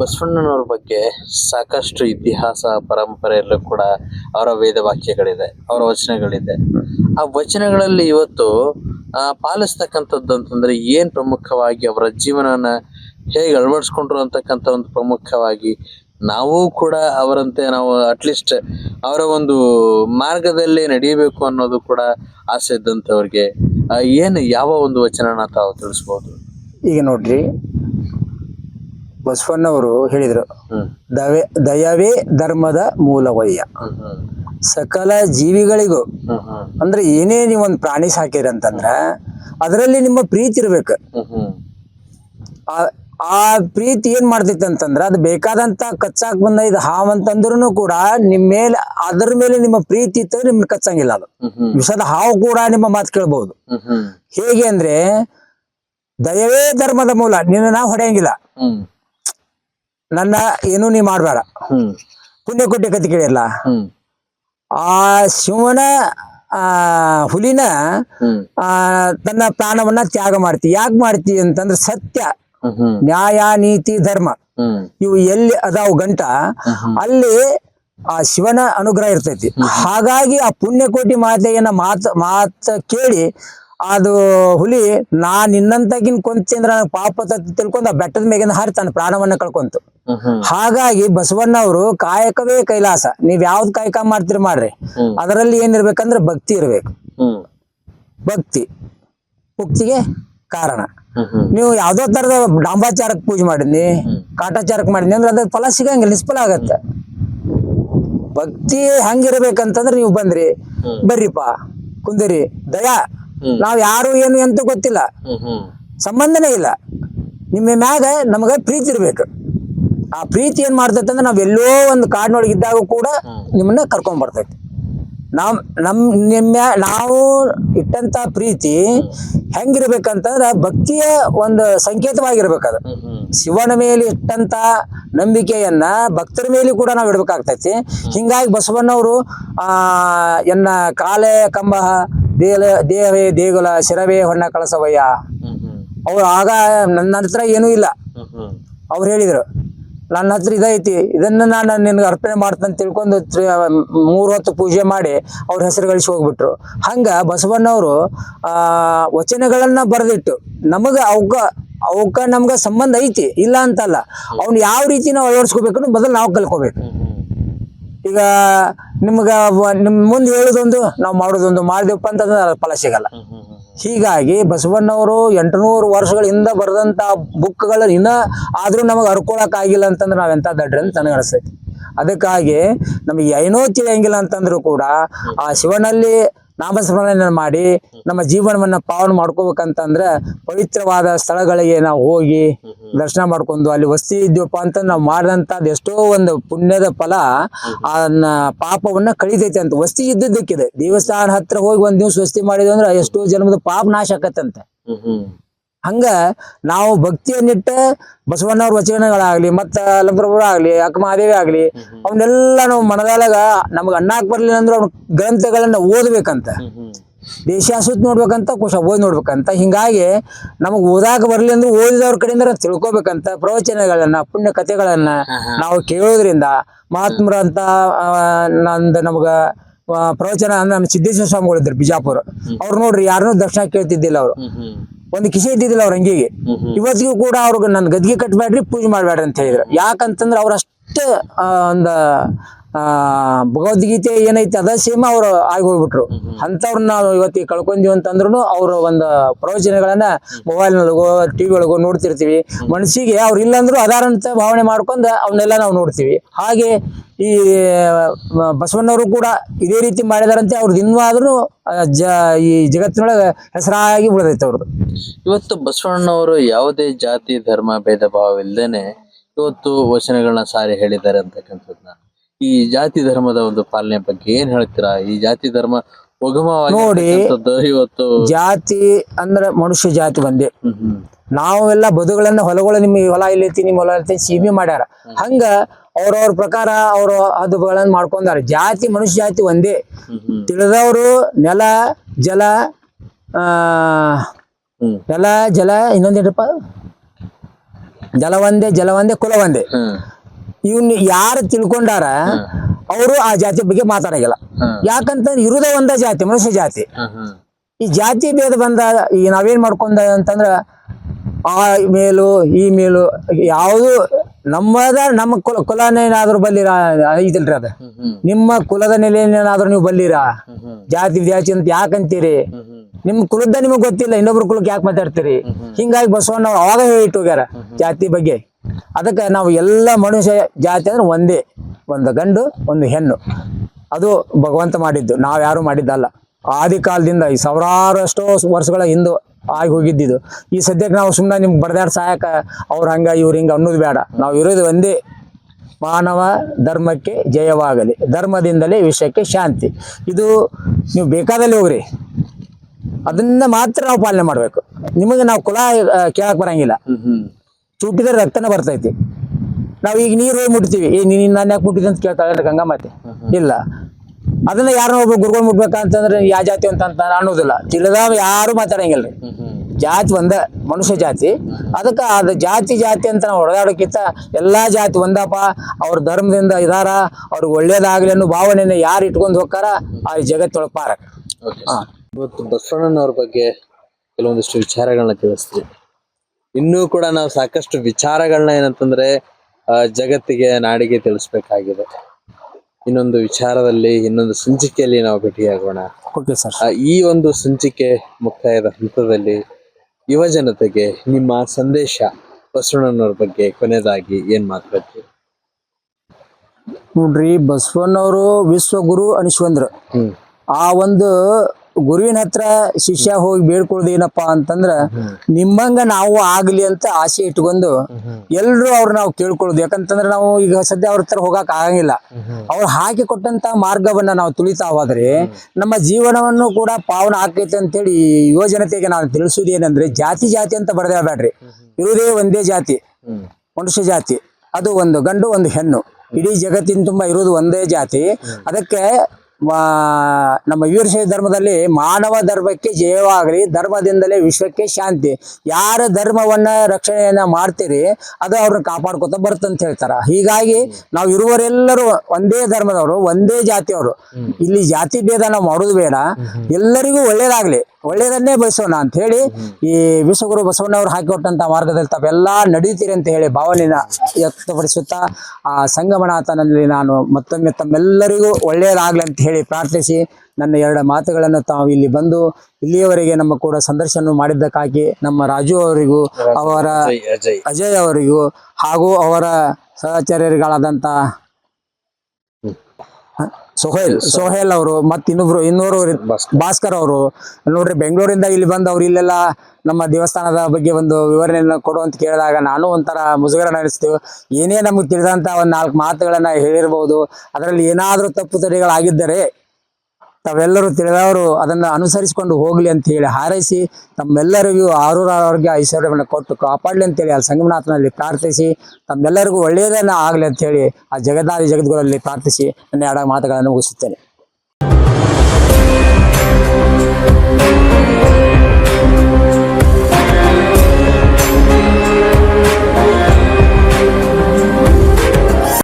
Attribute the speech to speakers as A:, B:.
A: ಬಸವಣ್ಣನವ್ರ ಬಗ್ಗೆ ಸಾಕಷ್ಟು ಇತಿಹಾಸ, ಪರಂಪರೆಯಲ್ಲೂ ಕೂಡ ಅವರ ವೇದ ವಾಕ್ಯಗಳಿದೆ, ಅವರ ವಚನಗಳಿದೆ. ಆ ವಚನಗಳಲ್ಲಿ ಇವತ್ತು ಪಾಲಿಸ್ತಕ್ಕಂಥದ್ದು ಅಂತಂದ್ರೆ ಏನ್ ಪ್ರಮುಖವಾಗಿ ಅವರ ಜೀವನನ ಹೇಗೆ ಅಳವಡಿಸ್ಕೊಂಡ್ರು ಅಂತಕ್ಕಂಥ ಒಂದು ಪ್ರಮುಖವಾಗಿ ನಾವು ಕೂಡ ಅವರಂತೆ ನಾವು ಅಟ್ಲೀಸ್ಟ್ ಅವರ ಒಂದು ಮಾರ್ಗದಲ್ಲಿ ನಡೆಯಬೇಕು ಅನ್ನೋದು ಕೂಡ ಆಸೆ ಇದ್ದಂಥವ್ರಿಗೆ ಏನು ಯಾವ ಒಂದು ವಚನನ ತಾವು ತಿಳಿಸ್ಬೋದು?
B: ಈಗ ನೋಡ್ರಿ ಬಸವಣ್ಣವರು ಹೇಳಿದರು ದವೆ ದಯವೇ ಧರ್ಮದ ಮೂಲವಯ್ಯ. ಸಕಲ ಜೀವಿಗಳಿಗೂ ಅಂದ್ರೆ ಏನೇ ನೀವು ಒಂದು ಪ್ರಾಣಿ ಸಾಕಿರಿ ಅಂತಂದ್ರ ಅದರಲ್ಲಿ ನಿಮ್ಮ ಪ್ರೀತಿ ಇರ್ಬೇಕು. ಆ- ಪ್ರೀತಿ ಏನ್ ಮಾಡ್ತೈತೆ ಅಂತಂದ್ರ ಅದು ಬೇಕಾದಂತ ಕಚ್ಚಾಕ್ ಬಂದ ಇದು ಹಾವ್ ಅಂತಂದ್ರೂ ಕೂಡ ನಿಮ್ ಮೇಲೆ ಅದ್ರ ಮೇಲೆ ನಿಮ್ಮ ಪ್ರೀತಿ ಇತ್ತು ನಿಮ್ಮ ಕಚ್ಚಂಗಿಲ್ಲ ಅದು. ವಿಷದ ಹಾವು ಕೂಡ ನಿಮ್ಮ ಮಾತು ಕೇಳ್ಬಹುದು ಹೇಗೆ ಅಂದ್ರೆ ದಯವೇ ಧರ್ಮದ ಮೂಲ ನಿನ್ನ ನಾವು ಹೊಡೆಯಂಗಿಲ್ಲ. ನನ್ನ ಏನು ನೀ ಮಾಡ್ಬೇಡ ಪುಣ್ಯ ಕೊಟ್ಟೆ ಕತಿ
A: ಕೇಳಿಲ್ಲ
B: ಆ ಶಿವನ ಆ ಹುಲಿನ ಆ ತನ್ನ ಪ್ರಾಣವನ್ನ ತ್ಯಾಗ ಮಾಡ್ತಿ. ಯಾಕೆ ಮಾಡ್ತಿ ಅಂತಂದ್ರೆ ಸತ್ಯ. ನ್ಯಾಯ ನೀತಿ ಧರ್ಮ. ಇವು ಎಲ್ಲಿ ಅದಾವು ಗಂಟ ಅಲ್ಲಿ ಆ ಶಿವನ ಅನುಗ್ರಹ ಇರ್ತೈತಿ. ಹಾಗಾಗಿ ಆ ಪುಣ್ಯಕೋಟಿ ಮಾತೆಯನ್ನ ಮಾತ ಮಾತ ಕೇಳಿ ಅದು ಹುಲಿ ನಾ ನಿನ್ನಂತಾಗಿನ್ ಕೊಂತಿ ಅಂದ್ರ ನನಗೆ ಪಾಪ ತಿಳ್ಕೊಂಡ್ ಆ ಬೆಟ್ಟದ ಮೇಗಿಂದ ಹಾರಿ ತನ್ನ ಪ್ರಾಣವನ್ನ ಕಳ್ಕೊಂತು. ಹಾಗಾಗಿ ಬಸವಣ್ಣ ಅವರು ಕಾಯಕವೇ ಕೈಲಾಸ. ನೀವ್ ಯಾವ್ದು ಕಾಯಕ ಮಾಡ್ತೀರಿ ಮಾಡ್ರಿ. ಅದರಲ್ಲಿ ಏನಿರ್ಬೇಕಂದ್ರೆ ಭಕ್ತಿ ಇರ್ಬೇಕು. ಭಕ್ತಿ. ಭಕ್ತಿಗೆ ಕಾರಣ. ನೀವು ಯಾವ್ದೋ ತರದ ಡಾಂಬಾಚಾರಕ್ ಪೂಜೆ ಮಾಡಿದ್ನಿ ಕಾಟಾಚಾರಕ್ ಮಾಡಿದ್ನಿ ಅಂದ್ರೆ ಅದ್ರ ಫಲ ಸಿಗಂಗಿಲ್ಲ ನಿಷ್ಫಲ ಆಗತ್ತೆ. ಭಕ್ತಿ ಹಂಗಿರ್ಬೇಕಂತಂದ್ರೆ ನೀವು ಬಂದ್ರಿ. ಬರ್ರಿಪಾ ಕುಂದಿರಿ ದಯಾ. ನಾವ್ ಯಾರು ಏನು ಎಂತ ಗೊತ್ತಿಲ್ಲ. ಸಂಬಂಧನೇ ಇಲ್ಲ. ನಿಮ್ಮ ಮ್ಯಾಗ ನಮಗ ಪ್ರೀತಿ ಇರ್ಬೇಕು. ಆ ಪ್ರೀತಿ ಏನ್ ಮಾಡ್ತೈತೆ ಅಂದ್ರೆ ನಾವ್ ಎಲ್ಲೋ ಒಂದು ಕಾಡಿನೊಳಗೆ ಇದ್ದಾಗ ಕೂಡ ನಿಮ್ಮನ್ನ ಕರ್ಕೊಂಡ್ ಬರ್ತೈತಿ. ನಾವ್ ನಮ್ ನಿಮ್ಮ ನಾವು ಇಟ್ಟಂತ ಪ್ರೀತಿ ಹೆಂಗಿರ್ಬೇಕಂತಂದ್ರ ಭಕ್ತಿಯ ಒಂದು ಸಂಕೇತವಾಗಿರ್ಬೇಕದು. ಶಿವನ ಮೇಲೆ ಇಟ್ಟಂತ ನಂಬಿಕೆಯನ್ನ ಭಕ್ತರ ಮೇಲೆ ಕೂಡ ನಾವು ಇಡ್ಬೇಕಾಗ್ತೈತಿ. ಹಿಂಗಾಗಿ ಬಸವಣ್ಣವರು ಆ ಎನ್ನ ಕಾಲೇ ಕಂಬ ದೇಲ ದೇಹವೇ ದೇಗುಲ ಶಿರವೇ ಹೊಣ್ಣ ಕಳಸವಯ್ಯ. ಅವ್ರು ಆಗ ನನ್ನ ಹತ್ರ ಏನೂ ಇಲ್ಲ. ಅವ್ರು ಹೇಳಿದ್ರು ನನ್ನ ಹತ್ರ ಇದೈತಿ ಇದನ್ನ ನಾನು ನಿನ್ಗೆ ಅರ್ಪಣೆ ಮಾಡ್ತಂತ ತಿಳ್ಕೊಂಡು ಮೂರ್ ಹೊತ್ತು ಪೂಜೆ ಮಾಡಿ ಅವ್ರ ಹೆಸರು ಗಳಿಸಿ ಹೋಗ್ಬಿಟ್ರು. ಹಂಗ ಬಸವಣ್ಣವರು ಆ ವಚನಗಳನ್ನ ಬರೆದಿಟ್ಟು ನಮಗ ಅವಕ್ಕ ಅವಕ್ಕ ನಮ್ಗ ಸಂಬಂಧ ಐತಿ ಇಲ್ಲ ಅಂತಲ್ಲ. ಅವ್ನ ಯಾವ ರೀತಿ ನಾವು ಅಳವಡಿಸ್ಕೋಬೇಕು ಮೊದಲು ನಾವು ಕಲ್ಕೋಬೇಕು ಈಗ ನಿಮ್ಗ ನಿಮ್ ಮುಂದೆ ಹೇಳುದೊಂದು ನಾವು ಮಾಡೋದೊಂದು ಮಾಡಿದೆವಪ್ಪ ಅಂತಂದ್ರೆ ಫಲ ಸಿಗಲ್ಲ. ಹೀಗಾಗಿ ಬಸವಣ್ಣವರು ಎಂಟುನೂರು ವರ್ಷಗಳ ಹಿಂದೆ ಬರೆದಂತ ಬುಕ್ಗಳು ಇನ್ನ ಆದ್ರೂ ನಮಗೆ ಹರ್ಕೊಳಕ್ ಆಗಿಲ್ಲ ಅಂತಂದ್ರೆ ನಾವೆಂತ ದಡ್ರಿ ಅಂತ ನನಗೆ ಅನಿಸ್ತೈತಿ. ಅದಕ್ಕಾಗಿ ನಮಗೆ ಏನೋ ತಿಳಿಯಂಗಿಲ್ಲ ಅಂತಂದ್ರೂ ಕೂಡ ಆ ಶಿವನಲ್ಲಿ ನಾಮಸ್ಮರಣೆ ಮಾಡಿ ನಮ್ಮ ಜೀವನವನ್ನ ಪಾವನ ಮಾಡ್ಕೋಬೇಕಂತಂದ್ರೆ ಪವಿತ್ರವಾದ ಸ್ಥಳಗಳಿಗೆ ನಾವು ಹೋಗಿ ದರ್ಶನ ಮಾಡ್ಕೊಂಡು ಅಲ್ಲಿ ವಸ್ತಿ ಇದ್ದೀವಪ್ಪ ಅಂತ ನಾವು ಮಾಡಿದಂತ ಎಷ್ಟೋ ಒಂದು ಪುಣ್ಯದ ಫಲ ಅದನ್ನ ಪಾಪವನ್ನ ಕಳಿತೈತೆ ಅಂತ. ವಸ್ತಿ ಇದ್ದದ್ದಕ್ಕಿದೆ. ದೇವಸ್ಥಾನ ಹತ್ರ ಹೋಗಿ ಒಂದ್ ದಿವ್ಸ ವಸ್ತಿ ಮಾಡಿದ್ವಿ ಅಂದ್ರೆ ಎಷ್ಟೋ ಜನ್ಮದ ಪಾಪ ನಾಶ ಆಕತ್ತಂತೆ. ಹಂಗ ನಾವು ಭಕ್ತಿಯನ್ನಿಟ್ಟ ಬಸವಣ್ಣವ್ರ ವಚನಗಳಾಗ್ಲಿ ಮತ್ತ ಲಂಬ್ರಭುರ ಆಗ್ಲಿ ಅಕ್ಕಮಹಾದೇವಿ ಆಗ್ಲಿ ಅವನ್ನೆಲ್ಲ ನಾವು ಮನದಾಳಗ ನಮಗ ಅಣ್ಣಾಕ್ ಬರ್ಲಿಲ್ಲ ಅಂದ್ರೆ ಅವ್ನ ಗ್ರಂಥಗಳನ್ನ ಓದ್ಬೇಕಂತ. ದೇಶ ಸುತ್ತ ನೋಡ್ಬೇಕಂತ ಕುಶ ಓದಿ ನೋಡ್ಬೇಕಂತ. ಹಿಂಗಾಗಿ ನಮಗ್ ಓದಾಕ ಬರ್ಲಿ ಅಂದ್ರೆ ಓದಿದವ್ರ ಕಡೆಯಿಂದ ತಿಳ್ಕೊಬೇಕಂತ ಪ್ರವಚನಗಳನ್ನ ಪುಣ್ಯ ಕಥೆಗಳನ್ನ ನಾವು ಕೇಳೋದ್ರಿಂದ ಮಹಾತ್ಮರ ಅಂತ ನಂದು ನಮಗ ಪ್ರವಚನ ಅಂದ್ರೆ ನಮ್ಮ ಸಿದ್ದೇಶ್ವರ ಸ್ವಾಮಿಗಳು ಇದ್ರು ಬಿಜಾಪುರ ಅವ್ರು ನೋಡ್ರಿ ಯಾರನ್ನೂ ದರ್ಶನ ಕೇಳ್ತಿದ್ದಿಲ್ಲ ಅವ್ರು. ಒಂದು ಕಿಸೆ ಇದ್ದಿದ್ದಿಲ್ಲ ಅವ್ರ ಅಂಗಿಗೆ. ಇವತ್ತಿಗೂ ಕೂಡ ಅವ್ರಿಗೆ ನನ್ ಗದ್ಗೆ ಕಟ್ಬೇಡ್ರಿ ಪೂಜೆ ಮಾಡ್ಬೇಡ್ರಿ ಅಂತ ಹೇಳಿದ್ರು. ಯಾಕಂತಂದ್ರೆ ಅವ್ರ ಅಷ್ಟ ಒಂದು ಆ ಭಗವದ್ಗೀತೆ ಏನೈತಿ ಅದ ಸೀಮ ಅವ್ರು ಆಗಿ ಹೋಗ್ಬಿಟ್ರು ಅಂಥವ್ರನ್ನ ನಾವು ಇವತ್ತಿಗೆ ಕಳ್ಕೊಂಡಿವಿ ಅಂತಂದ್ರು ಅವ್ರ ಒಂದು ಪ್ರವಚನಗಳನ್ನ ಮೊಬೈಲ್ನೊಳಗೋ ಟಿವಿ ಒಳಗೋ ನೋಡ್ತಿರ್ತೀವಿ. ಮನಸ್ಸಿಗೆ ಅವ್ರು ಇಲ್ಲಾಂದ್ರೂ ಅದಾರಂತ ಭಾವನೆ ಮಾಡ್ಕೊಂಡು ಅವನ್ನೆಲ್ಲ ನಾವು ನೋಡ್ತೀವಿ. ಹಾಗೆ ಈ ಬಸವಣ್ಣವರು ಕೂಡ ಇದೇ ರೀತಿ ಮಾಡಿದಾರಂತೆ. ಅವ್ರದ್ದು ಇನ್ನೂ ಆದ್ರೂ ಜ ಈ ಜಗತ್ತಿನೊಳಗೆ ಹೆಸರಾಗಿ ಉಳಿದೈತೆ ಅವ್ರದ್ದು
A: ಇವತ್ತು ಬಸವಣ್ಣವರು ಯಾವುದೇ ಜಾತಿ ಧರ್ಮ ಭೇದ ಭಾವ ಇಲ್ದೇನೆ ಇವತ್ತು ವಚನಗಳನ್ನ ಸಾರಿ ಹೇಳಿದ್ದಾರೆ ಅಂತಕ್ಕಂಥದ್ನ ಈ ಜಾತಿ ಧರ್ಮದ ಒಂದು ಪಾಲನೆ ಬಗ್ಗೆ ಏನ್ ಹೇಳ್ತೀರಾ? ಈ ಜಾತಿ ಧರ್ಮ
B: ನೋಡಿ.
A: ಇವತ್ತು
B: ಜಾತಿ ಅಂದ್ರೆ ಮನುಷ್ಯ ಜಾತಿ ಒಂದೇ. ನಾವೆಲ್ಲ ಬದುಗಳನ್ನ ಹೊಲಗಳು ನಿಮ್ಮ ಹೊಲ ಇಲ್ಲೈತಿ ನಿಮ್ಮ ಹೊಲ ಇಲ್ಲೈತಿ ಸೀಮೆ ಮಾಡ್ಯಾರ. ಹಂಗ ಅವ್ರವ್ರ ಪ್ರಕಾರ ಅವ್ರ ಅದುಗಳನ್ನ ಮಾಡ್ಕೊಂಡಾರ. ಜಾತಿ ಮನುಷ್ಯ ಜಾತಿ ಒಂದೇ. ತಿಳಿದವರು ನೆಲ ಜಲ ಆ ನೆಲ ಜಲ ಇನ್ನೊಂದೇನಪ್ಪ? ಜಲ ಒಂದೇ ಜಲ ಒಂದೇ ಕುಲ ಒಂದೇ ಇವನ್ ಯಾರು ತಿಳ್ಕೊಂಡಾರ ಅವರು ಆ ಜಾತಿ ಬಗ್ಗೆ ಮಾತಾಡಂಗಿಲ್ಲ.
A: ಯಾಕಂತ
B: ಯಾಕಂತಂದ್ರೆ ಇರುದ ಒಂದ ಜಾತಿ ಮನುಷ್ಯ ಜಾತಿ. ಈ ಜಾತಿ ಭೇದ ಬಂದ ಈ ನಾವೇನ್ ಮಾಡ್ಕೊಂಡ ಅಂತಂದ್ರ ಆ ಮೇಲು ಈ ಮೇಲು ಯಾವುದು ನಮ್ಮದ ನಮ್ಮ ಕುಲ ಕುಲನೇನಾದ್ರೂ ಬಲ್ಲಿರ? ಐತಿಲ್ರಿ ಅದ. ನಿಮ್ಮ ಕುಲದ ನೆಲೆಯನ್ನೇನಾದ್ರೂ ನೀವು ಬಲ್ಲಿರಾ? ಜಾತಿ ಜಾತಿ ಅಂತ ಯಾಕಂತೀರಿ? ನಿಮ್ ಕುಲದ ನಿಮಗ್ ಗೊತ್ತಿಲ್ಲ ಇನ್ನೊಬ್ರು ಕುಲಕ್ಕೆ ಯಾಕೆ ಮಾತಾಡ್ತೀರಿ? ಹಿಂಗಾಗಿ ಬಸವಣ್ಣ ಅವ್ರು ಅವಾಗ ಹೇಳಿಟ್ಟು ಹೋಗ್ಯಾರ ಜಾತಿ ಬಗ್ಗೆ. ಅದಕ್ಕೆ ನಾವು ಎಲ್ಲ ಮನುಷ್ಯ ಜಾತಿ ಅಂದ್ರೆ ಒಂದೇ ಒಂದು ಗಂಡು ಒಂದು ಹೆಣ್ಣು. ಅದು ಭಗವಂತ ಮಾಡಿದ್ದು ನಾವು ಯಾರು ಮಾಡಿದ್ದಲ್ಲ. ಆದಿ ಕಾಲದಿಂದ ಈ ಸಾವಿರಾರು ಎಷ್ಟೋ ವರ್ಷಗಳ ಹಿಂದೆ ಆಗಿ ಹೋಗಿದ್ದಿದ್ದು ಈ ಸದ್ಯಕ್ಕೆ ನಾವು ಸುಮ್ಮನೆ ನಿಮ್ಗೆ ಬಡದಾಡ್ ಸಾಯಕ ಅವ್ರು ಹಂಗ ಇವ್ರು ಹಿಂಗ ಅನ್ನೋದು ಬೇಡ. ನಾವು ಇರೋದು ಒಂದೇ ಮಾನವ ಧರ್ಮಕ್ಕೆ ಜಯವಾಗಲಿ. ಧರ್ಮದಿಂದಲೇ ವಿಷಯಕ್ಕೆ ಶಾಂತಿ. ಇದು ನೀವು ಬೇಕಾದಲ್ಲಿ ಹೋಗ್ರಿ. ಅದನ್ನ ಮಾತ್ರ ನಾವು ಪಾಲನೆ ಮಾಡಬೇಕು. ನಿಮಗೆ ನಾವು ಕುಲ ಕೇಳಕ್ ಬರಂಗಿಲ್ಲ. ಚುಟ್ಟಿದ್ರೆ ರಕ್ತನ ಬರ್ತೈತಿ. ನಾವು ಈಗ ನೀರು ಹೋಗಿ ಮುಟ್ತೀವಿ. ಏ ನೀನು ನಾನು ಯಾಕೆ ಮುಟ್ಟಿದೆ ಅಂತ ಕೇಳ್ತಾಳೆ ಗಂಗಾಮಾತೆ ಇಲ್ಲ. ಅದನ್ನ ಯಾರನ್ನ ಒಬ್ಬ ಗುರುಗಳು ಮುಟ್ಬೇಕಂತಂದ್ರೆ ಯಾವ ಜಾತಿ ಅಂತ ಅಂತ ಅನ್ನೋದಿಲ್ಲ. ತಿಳಿದಾವ ಯಾರು ಮಾತಾಡಂಗಿಲ್ಲ ರೀ
A: ಹ್ಮ್ ಹ್ಮ್.
B: ಜಾತಿ ಒಂದ ಮನುಷ್ಯ ಜಾತಿ. ಅದಕ್ಕೆ ಅದು ಜಾತಿ ಜಾತಿ ಅಂತ ನಾವು ಹೊಡೆದಾಡೋಕ್ಕಿಂತ ಎಲ್ಲಾ ಜಾತಿ ಒಂದಪ್ಪ. ಅವ್ರ ಧರ್ಮದಿಂದ ಇದಾರ. ಅವ್ರಿಗೆ ಒಳ್ಳೇದಾಗ್ಲಿ ಅನ್ನೋ ಭಾವನೆನ ಯಾರು ಇಟ್ಕೊಂಡು ಹೋಗ್ತಾರ ಆ ಜಗತ್ತೊಳಗೆ
A: ಓಕೆ ಇವತ್ತು ಬಸವಣ್ಣನವ್ರ ಬಗ್ಗೆ ಕೆಲವೊಂದಿಷ್ಟು ವಿಚಾರಗಳನ್ನ ತಿಳಿಸ್ತೀವಿ. ಇನ್ನೂ ಕೂಡ ನಾವು ಸಾಕಷ್ಟು ವಿಚಾರಗಳನ್ನ ಏನಂತಂದ್ರೆ ಜಗತ್ತಿಗೆ ನಾಡಿಗೆ ತಿಳಿಸ್ಬೇಕಾಗಿದೆ. ಇನ್ನೊಂದು ವಿಚಾರದಲ್ಲಿ ಇನ್ನೊಂದು ಸಂಚಿಕೆಯಲ್ಲಿ ನಾವು ಭೇಟಿಯಾಗೋಣ.
B: Okay sir.
A: ಈ ಒಂದು ಸಂಚಿಕೆ ಮುಕ್ತಾಯದ ಹಂತದಲ್ಲಿ ಯುವ ಜನತೆಗೆ ನಿಮ್ಮ ಸಂದೇಶ ಬಸವಣ್ಣನವ್ರ ಬಗ್ಗೆ ಕೊನೆಯದಾಗಿ ಏನ್ ಮಾತಾಡ್ತೀವಿ
B: ನೋಡ್ರಿ ಬಸವಣ್ಣವರು ವಿಶ್ವಗುರು
A: ಅನಿಸ್ಕೊಂಡ್ರು
B: ಆ ಒಂದು ಗುರುವಿನ ಹತ್ರ ಶಿಷ್ಯ ಹೋಗಿ ಬೇಡ್ಕೊಳ್ಳೋದು ಏನಪ್ಪಾ ಅಂತಂದ್ರ ನಿಮ್ಮಂಗ ನಾವು ಆಗ್ಲಿ ಅಂತ ಆಸೆ ಇಟ್ಕೊಂಡು ಎಲ್ರು ಅವ್ರ ನಾವು ಕೇಳ್ಕೊಳ್ಳೋದು. ಯಾಕಂತಂದ್ರೆ ನಾವು ಈಗ ಸದ್ಯ ಅವ್ರ ಹತ್ರ ಹೋಗಕ್ ಆಗಂಗಿಲ್ಲ. ಅವ್ರು ಹಾಕಿ ಕೊಟ್ಟಂತ ಮಾರ್ಗವನ್ನ ನಾವು ತುಳಿತಾ ಹೋದ್ರೆ ನಮ್ಮ ಜೀವನವನ್ನು ಕೂಡ ಪಾವನ ಆಕೈತೆ ಅಂತೇಳಿ ಯುವ ಜನತೆಗೆ ನಾನು ತಿಳಿಸೋದು ಏನಂದ್ರೆ ಜಾತಿ ಜಾತಿ ಅಂತ ಬಡದಾಡ್ಬೇಡ್ರಿ ಇರುವುದೇ ಒಂದೇ ಜಾತಿ, ಮನುಷ್ಯ ಜಾತಿ. ಅದು ಒಂದು ಗಂಡು, ಒಂದು ಹೆಣ್ಣು. ಇಡೀ ಜಗತ್ತಿನ ತುಂಬಾ ಇರೋದು ಒಂದೇ ಜಾತಿ. ಅದಕ್ಕೆ ನಮ್ಮ ವೀರಶೈವ ಧರ್ಮದಲ್ಲಿ ಮಾನವ ಧರ್ಮಕ್ಕೆ ಜಯವಾಗಲಿ, ಧರ್ಮದಿಂದಲೇ ವಿಶ್ವಕ್ಕೆ ಶಾಂತಿ. ಯಾರ ಧರ್ಮವನ್ನ ರಕ್ಷಣೆಯನ್ನ ಮಾಡ್ತೀರಿ, ಅದು ಅವ್ರನ್ನ ಕಾಪಾಡ್ಕೊತ ಬರ್ತಂತ ಹೇಳ್ತಾರ. ಹೀಗಾಗಿ ನಾವು ಇರುವರೆಲ್ಲರೂ ಒಂದೇ ಧರ್ಮದವರು, ಒಂದೇ ಜಾತಿಯವರು. ಇಲ್ಲಿ ಜಾತಿ ಭೇದ ನಾವು ಮಾಡೋದು ಬೇಡ. ಎಲ್ಲರಿಗೂ ಒಳ್ಳೇದಾಗ್ಲಿ. ಒಳ್ಳೇದನ್ನೇ ಬಯಸೋಣ ಅಂತ ಹೇಳಿ ಈ ವಿಶ್ವಗುರು ಬಸವಣ್ಣವ್ರು ಹಾಕಿಕೊಟ್ಟಂತ ಮಾರ್ಗದಲ್ಲಿ ತಾವೆಲ್ಲ ನಡೀತೀರಿ ಅಂತ ಹೇಳಿ ಭಾವನೆನ ವ್ಯಕ್ತಪಡಿಸುತ್ತಾ, ಆ ಸಂಗಮನಾಥನಲ್ಲಿ ನಾನು ಮತ್ತೊಮ್ಮೆ ತಮ್ಮೆಲ್ಲರಿಗೂ ಒಳ್ಳೇದಾಗ್ಲಿ ಅಂತ ಹೇಳಿ ಪ್ರಾರ್ಥಿಸಿ ನನ್ನ ಎರಡು ಮಾತುಗಳನ್ನು ತಾವು ಇಲ್ಲಿ ಬಂದು ಇಲ್ಲಿಯವರೆಗೆ ನಮ್ಮ ಕೂಡ ಸಂದರ್ಶನ ಮಾಡಿದ್ದಕ್ಕಾಗಿ ನಮ್ಮ ರಾಜು ಅವರಿಗೂ ಅವರ
A: ಅಜಯ್
B: ಅವರಿಗೂ ಹಾಗೂ ಅವರ ಸಹಚರ್ಯಗಳಾದಂತ ಸೊಹೇಲ್ ಸೊಹೇಲ್ ಅವರು ಮತ್ತೆ ಇನ್ನೊಬ್ರು ಇನ್ನೂರು ಭಾಸ್ಕರ್. ಅವರು. ನೋಡ್ರಿ ಬೆಂಗಳೂರಿಂದ ಇಲ್ಲಿ ಬಂದು ಅವ್ರು ಇಲ್ಲೆಲ್ಲ ನಮ್ಮ ದೇವಸ್ಥಾನದ ಬಗ್ಗೆ ಒಂದು ವಿವರಣೆಯನ್ನು ಕೊಡು ಅಂತ ಕೇಳಿದಾಗ ನಾನು ಒಂಥರ ಮುಜುಗರ ನಡೆಸ್ತೀವಿ. ಏನೇ ನಮಗೆ ತಿಳಿದಂತ ಒಂದು ನಾಲ್ಕು ಮಾತುಗಳನ್ನ ಹೇಳಿರ್ಬೋದು. ಅದರಲ್ಲಿ ಏನಾದರೂ ತಪ್ಪು ತಡೆಗಳಾಗಿದ್ದರೆ ತಾವೆಲ್ಲರೂ ತಿಳಿದವರು ಅದನ್ನ ಅನುಸರಿಸಿಕೊಂಡು ಹೋಗಲಿ ಅಂತ ಹೇಳಿ ಹಾರೈಸಿ ತಮ್ಮೆಲ್ಲರಿಗೂ ಆರೂರ ಆರೋಗ್ಯ ಐಶ್ವರ್ಯವನ್ನು ಕೊಟ್ಟು ಕಾಪಾಡಲಿ ಅಂತೇಳಿ ಅಲ್ಲಿ ಸಂಗಮನಾಥನಲ್ಲಿ ಪ್ರಾರ್ಥಿಸಿ ತಮ್ಮೆಲ್ಲರಿಗೂ ಒಳ್ಳೆಯದನ್ನ ಆಗಲಿ ಅಂತ ಹೇಳಿ ಆ ಜಗದಾದಿ ಜಗದ್ಗುರಲ್ಲಿ ಪ್ರಾರ್ಥಿಸಿ ನನ್ನ ಎರಡು ಮಾತುಗಳನ್ನು ಮುಗಿಸುತ್ತೇನೆ.